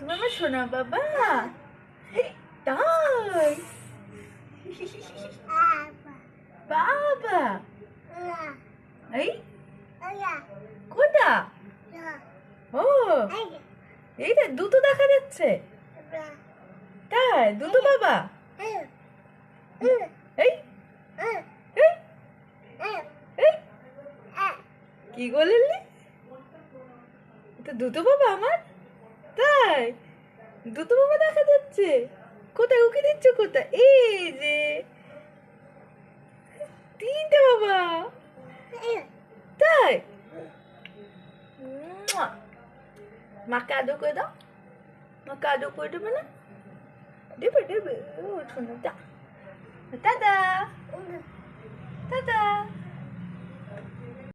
তুমি আমার সোনা বাবা তাই। বাবা। এই, কোথা? ও এইটা দুটো দেখা যাচ্ছে। তাই, দুটো বাবা। এই এই এই, কি বললি তো দুটো বাবা আমার? তাই? দুটো বাবা দেখা যাচ্ছে। কোথায়? উকি দিচ্ছ কোথায়? এই যে। তিনটে বাবা। তাই। মাকে আদর করে দাও। মাকে আদর করে দেবে না? দেবে দেবে। ও, শোনো দাদা